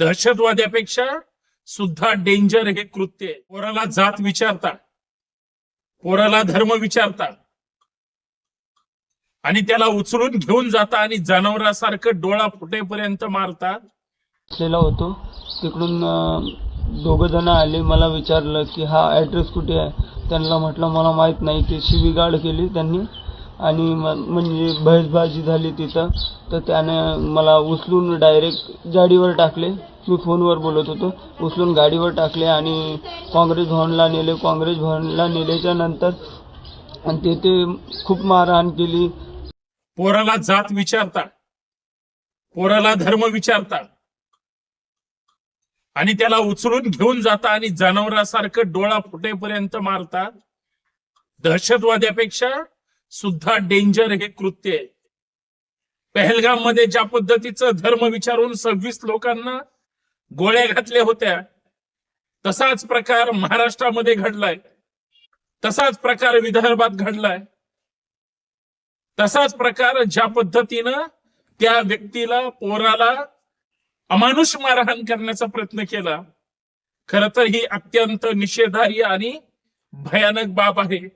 दहशतवाद्यापेक्षा सुद्धा डेंजर हे कृत्य आहे. पोराला जात विचारता पोराला धर्म विचारतात. आणि त्याला उचलून घेऊन जाता आणि जनावरासारखं डोळा फुटेपर्यंत मारतात. असलेला होतो. तिकडून दोघं जण आले. मला विचारलं की हा ॲड्रेस कुठे आहे? त्यांना म्हटलं मला माहीत नाही. ते शिवीगाळ केली त्यांनी. आणि म- म्हणजे बहसबाजी झाली तिथं तर त्याने मला उचलून डायरेक्ट गाडीवर टाकले. मी फोनवर बोलत होतो. उचलून गाडीवर टाकले आणि काँग्रेस भवनला नेले. काँग्रेस भवनला नेल्याच्या नंतर आणि तेथे खूप मारहाण केली. पोराला जात विचारता पोराला धर्म विचारता आणि त्याला उचलून घेऊन जाता आणि जनावरासारखं डोळा फुटेपर्यंत मारतात. दहशतवाद्यापेक्षा सुद्धा डेंजर हे कृत्य आहे. पहलगाममध्ये ज्या पद्धतीचं धर्म विचारून सव्वीस लोकांना गोळ्या घातल्या होत्या तसाच प्रकार महाराष्ट्रामध्ये घडलाय. तसाच प्रकार विदर्भात घडलाय. तसाच प्रकार ज्या पद्धतीनं त्या व्यक्तीला पोराला अमानुष मारहाण करण्याचा प्रयत्न केला खर तर ही अत्यंत निषेधार्य आणि भयानक बाब आहे.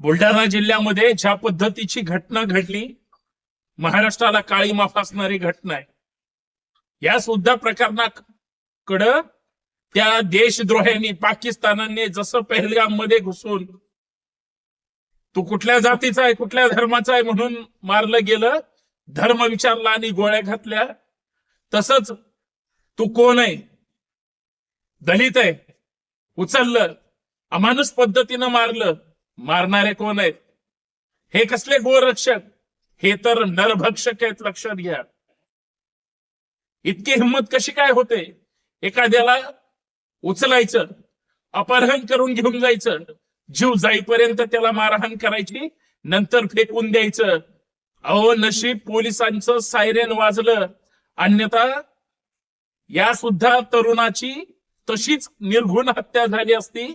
बुलढाणा जिल्ह्यामध्ये ज्या पद्धतीची घटना घडली महाराष्ट्राला काळी माफ असणारी घटना आहे. या सुद्धा प्रकरणाकडं त्या देशद्रोह्यांनी पाकिस्तानाने जसं पहलगाममध्ये घुसून तू कुठल्या जातीचा आहे कुठल्या धर्माचा आहे म्हणून मारलं गेलं धर्म विचारला आणि गोळ्या घातल्या तसंच तू कोण आहे? दलित आहे उचललं अमानुष पद्धतीनं मारलं मारणारे कोण आहेत? हे कसले गोरक्षक? हे तर नरभक्षक आहेत लक्षात घ्या इतकी हिंमत कशी काय होते? एखाद्याला उचलायचं अपहरण करून घेऊन जायचं जीव जाईपर्यंत त्याला मारहाण करायची नंतर फेकून द्यायचं. अहो नशीब पोलिसांचं सायरेन वाजलं. अन्यथा या सुद्धा तरुणाची तशीच निर्घुण हत्या झाली असती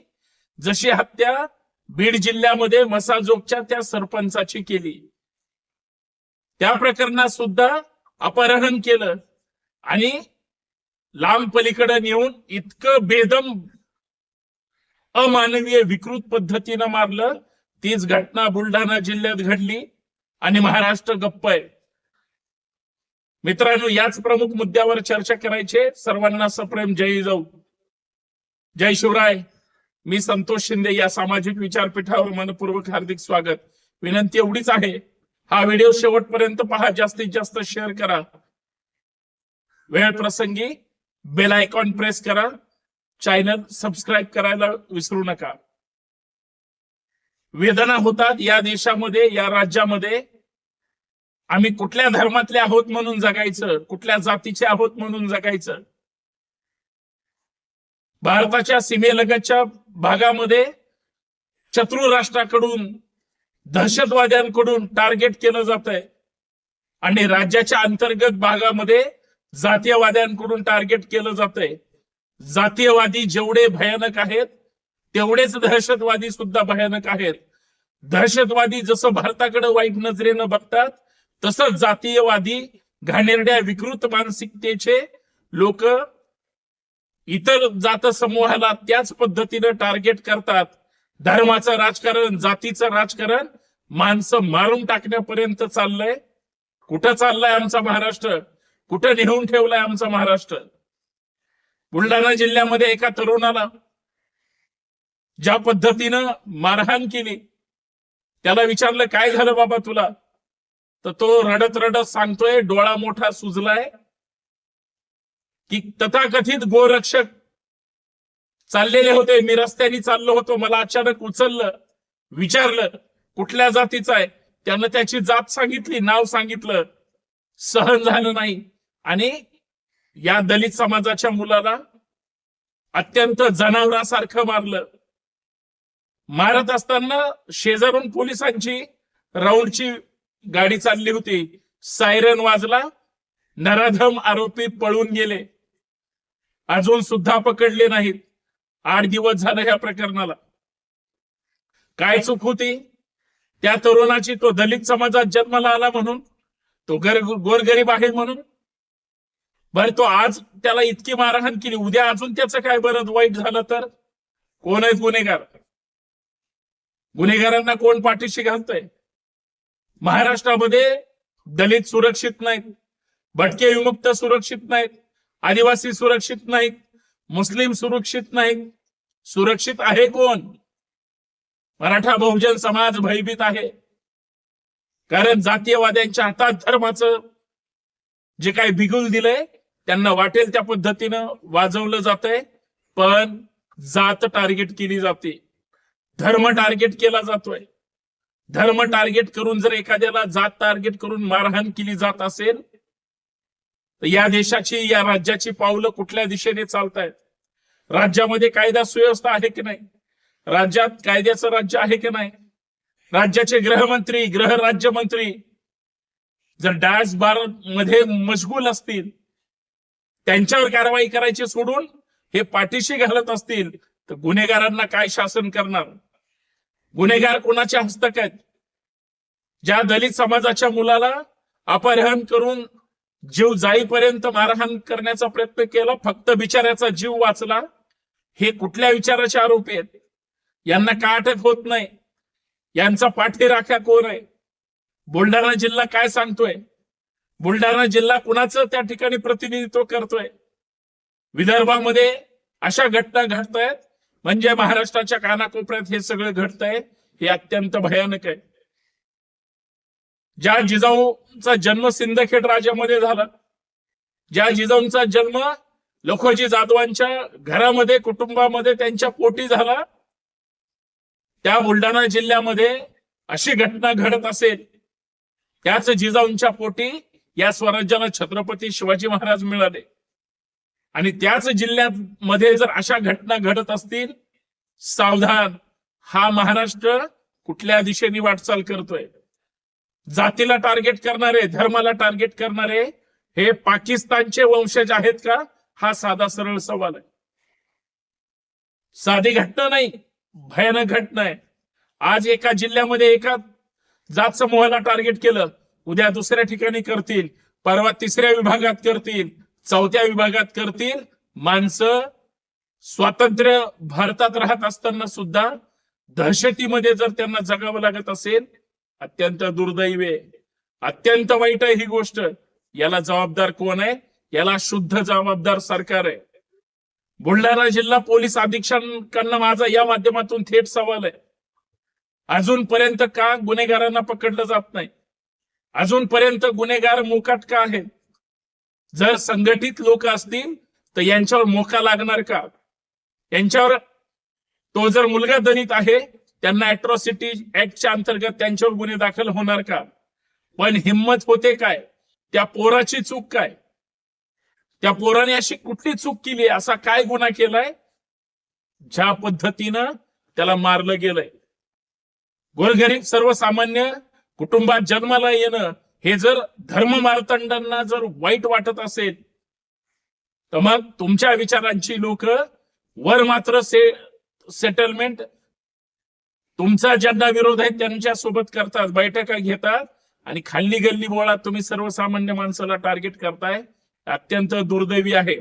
जशी हत्या बीड जिल्ह्यामध्ये मसाजोगच्या त्या सरपंचाची केली. त्या प्रकरणात सुद्धा अपहरण केलं. आणि लांब पलीकडे नेऊन इतकं बेदम अमानवीय विकृत पद्धतीनं मारलं. तीच घटना बुलढाणा जिल्ह्यात घडली आणि महाराष्ट्र गप्प आहे. मित्रांनो याच प्रमुख मुद्द्यावर चर्चा करायचे सर्वांना सप्रेम. जय जाऊ. जय शिवराय. मी संतोष शिंदे या सामाजिक विचारपीठावर मनपूर्वक हार्दिक स्वागत. विनंती एवढीच आहे. हा व्हिडिओ शेवटपर्यंत पहा. जास्तीत जास्त शेअर करा. वेळ प्रसंगी बेल आयकॉन प्रेस करा. चॅनल सबस्क्राईब करायला विसरू नका. वेदना होतात या देशामध्ये या राज्यामध्ये. आम्ही कुठल्या धर्मातले आहोत म्हणून जगायचं? कुठल्या जातीचे आहोत म्हणून जगायचं? भारताच्या सीमेलगतच्या भागामध्ये शत्रू राष्ट्राकडून दहशतवाद्यांकडून टार्गेट केलं जात आहे आणि राज्याच्या अंतर्गत भागामध्ये जातीयवाद्यांकडून टार्गेट केलं जात आहे जातीयवादी जेवढे भयानक आहेत तेवढेच दहशतवादी सुद्धा भयानक आहेत. दहशतवादी जसं भारताकडे वाईट नजरेनं बघतात तसंच जातीयवादी घाणेरड्या विकृत मानसिकतेचे लोक इतर जात समूहाला त्याच पद्धतीनं टार्गेट करतात. धर्माचं राजकारण जातीचं राजकारण माणसं मारून टाकण्यापर्यंत चाललंय. कुठं चाललंय आमचा महाराष्ट्र? कुठं नेऊन ठेवलाय आमचा महाराष्ट्र? बुलढाणा जिल्ह्यामध्ये एका तरुणाला ज्या पद्धतीनं मारहाण केली त्याला विचारलं काय झालं बाबा तुला? तर तो रडत रडत सांगतोय डोळा मोठा सुजलाय की तथाकथित गोरक्षक चाललेले होते. मी रस्त्याने चाललो होतो. मला अचानक उचललं विचारलं कुठल्या जातीचा आहे? त्यानं त्याची जात सांगितली नाव सांगितलं. सहन झालं नाही. आणि या दलित समाजाच्या मुलाला अत्यंत जनावरासारखं मारलं. मारत असताना शेजारून पोलिसांची राऊंडची गाडी चालली होती. सायरन वाजला. नराधम आरोपी पळून गेले. अजून सुद्धा पकडले नाहीत. आठ दिवस झालं ह्या प्रकरणाला. काय चूक होती? त्या तरुणाची तो दलित समाजात जन्माला आला म्हणून? तो गर गोरगरीब आहे म्हणून? बर तो आज त्याला इतकी मारहाण केली. उद्या अजून त्याचं काय बरं? वाईट झालं तर? कोण आहेत गुन्हेगार? गुन्हेगारांना कोण पाठीशी घालतंय? महाराष्ट्रामध्ये दलित सुरक्षित नाहीत. भटके विमुक्त सुरक्षित नाहीत. आदिवासी सुरक्षित नाहीत. मुस्लिम सुरक्षित नाहीत. सुरक्षित आहे कोण? मराठा बहुजन समाज भयभीत आहे. कारण जातीयवाद्यांच्या हातात धर्माचं जे काही बिगुल दिलंय त्यांना वाटेल त्या पद्धतीनं वाजवलं जातंय. पण जात टार्गेट केली जाते. धर्म टार्गेट केला जातोय. धर्म टार्गेट करून जर एखाद्याला जात टार्गेट करून मारहाण केली जात असेल तर या देशाची या राज्याची पावलं कुठल्या दिशेने चालतायत? राज्यामध्ये कायदा सुव्यवस्था आहे की नाही? राज्यात कायद्याचं राज्य आहे की नाही? राज्याचे गृहमंत्री गृह राज्यमंत्री जर डॅश बारमध्ये मशगूल असतील त्यांच्यावर कारवाई करायची सोडून हे पाठीशी घालत असतील तर गुन्हेगारांना काय शासन करणार? गुन्हेगार कोणाच्या हस्तक आहेत? ज्या दलित समाजाच्या मुलाला अपहरण करून जीव जाईपर्यंत मारहाण करण्याचा प्रयत्न केला फक्त बिचाऱ्याचा जीव वाचला. हे कुठल्या विचाराचे आरोपी आहेत? यांना का अटक होत नाही? यांचा पाठीराखा कोण आहे? बुलढाणा जिल्हा काय सांगतोय? बुलढाणा जिल्हा कुणाचं त्या ठिकाणी प्रतिनिधित्व करतोय? विदर्भामध्ये अशा घटना घडत आहेत म्हणजे महाराष्ट्राच्या कानाकोपऱ्यात हे सगळं घडतंय. हे अत्यंत भयानक आहे. ज्या जिजाऊचा जन्म सिंदखेड राज्यामध्ये झाला ज्या जिजाऊंचा जन्म लखोजी जाधवांच्या घरामध्ये कुटुंबामध्ये त्यांच्या पोटी झाला त्या बुलढाणा जिल्ह्यामध्ये अशी घटना घडत असेल त्याच जिजाऊंच्या पोटी या स्वराज्याला छत्रपती शिवाजी महाराज मिळाले. आणि त्याच जिल्ह्यात मध्ये जर अशा घटना घडत असतील सावधान हा महाराष्ट्र कुठल्या दिशेने वाटचाल करतोय? जातीला टार्गेट करणारे धर्माला टार्गेट करणारे हे पाकिस्तानचे वंशज आहेत का? हा साधा सरळ सवाल आहे. साधी घटना नाही भयानक घटना आहे. आज एका जिल्ह्यामध्ये एका जात समूहाला टार्गेट केलं. उद्या दुसऱ्या ठिकाणी करतील परवा तिसऱ्या विभागात करतील चौथ्या विभागात करतील. माणसं स्वातंत्र्य भारतात राहत असताना सुद्धा दहशतीमध्ये जर त्यांना जगावं लागत असेल अत्यंत दुर्दैवी आहे. अत्यंत वाईट आहे ही गोष्ट. याला जबाबदार कोण आहे? याला शुद्ध जबाबदार सरकार आहे. बुलढाणा जिल्हा पोलीस अधीक्षकांना माझा या माध्यमातून थेट सवाल आहे. अजूनपर्यंत का गुन्हेगारांना पकडलं जात नाही? अजूनपर्यंत गुन्हेगार मोकाट का आहेत? जर संघटित लोक असतील तर यांच्यावर मोका लागणार का? यांच्यावर तो जर मुलगा दलित आहे त्यांना अॅट्रॉसिटी ऍक्टच्या अंतर्गत त्यांच्यावर गुन्हे दाखल होणार का? पण हिंमत होते काय? त्या पोराची चूक काय? त्या पोराने अशी कुठली चूक केली? असा काय गुन्हा केलाय? ज्या पद्धतीनं त्याला मारलं गेलंय. गोरगरीब सर्वसामान्य कुटुंबात जन्माला येणं हे जर धर्म मारतंडांना जर वाईट वाटत असेल तर मग तुमच्या विचारांची लोक वर मात्र से सेटलमेंट तुमचा ज्यांना विरोध आहे त्यांच्यासोबत करतात बैठका घेतात आणि खाल्ली गल्ली बोळात तुम्ही सर्वसामान्य माणसाला टार्गेट करताय अत्यंत दुर्दैवी आहे.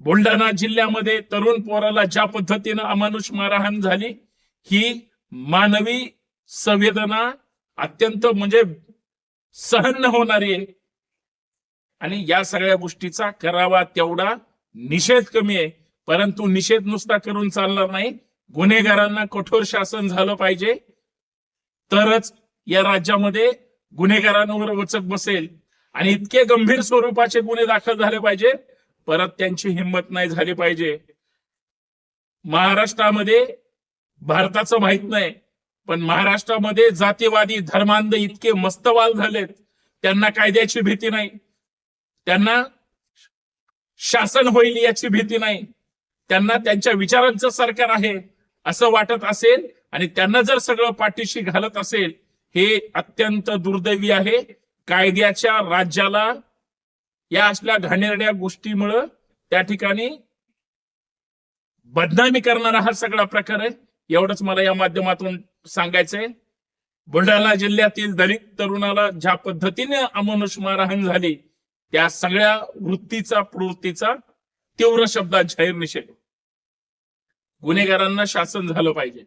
बुलढाणा जिल्ह्यामध्ये तरुण पोराला ज्या पद्धतीनं अमानुष मारहाण झाली ही मानवी संवेदना अत्यंत म्हणजे सहन न होणारी आहे. आणि या सगळ्या गोष्टीचा करावा तेवढा निषेध कमी आहे परंतु निषेध नुसता करून चालणार नाही. गुन्हेगारांना कठोर शासन झालं पाहिजे. तरच या राज्यामध्ये गुन्हेगारांवर वचक बसेल. आणि इतके गंभीर स्वरूपाचे गुन्हे दाखल झाले पाहिजे परत त्यांची हिंमत नाही झाली पाहिजे. महाराष्ट्रामध्ये भारताचं माहीत नाही पण महाराष्ट्रामध्ये जातीवादी धर्मांध इतके मस्तवाल झालेत. त्यांना कायद्याची भीती नाही. त्यांना शासन होईल याची भीती नाही. त्यांना त्यांच्या विचारांचं सरकार आहे. असं वाटत असेल आणि त्यांना जर सगळं पाठीशी घालत असेल हे अत्यंत दुर्दैवी आहे. कायद्याच्या राज्याला या असल्या घाणेरड्या गोष्टीमुळं त्या ठिकाणी बदनामी करणारा हा सगळा प्रकार आहे. एवढंच मला या माध्यमातून सांगायचंय. बुलढाणा जिल्ह्यातील दलित तरुणाला ज्या पद्धतीने अमानुष मारहाण झाली त्या सगळ्या वृत्तीचा प्रवृत्तीचा तीव्र शब्दात जाहीर निषेध. गुन्हेगारांना शासन झालं पाहिजे.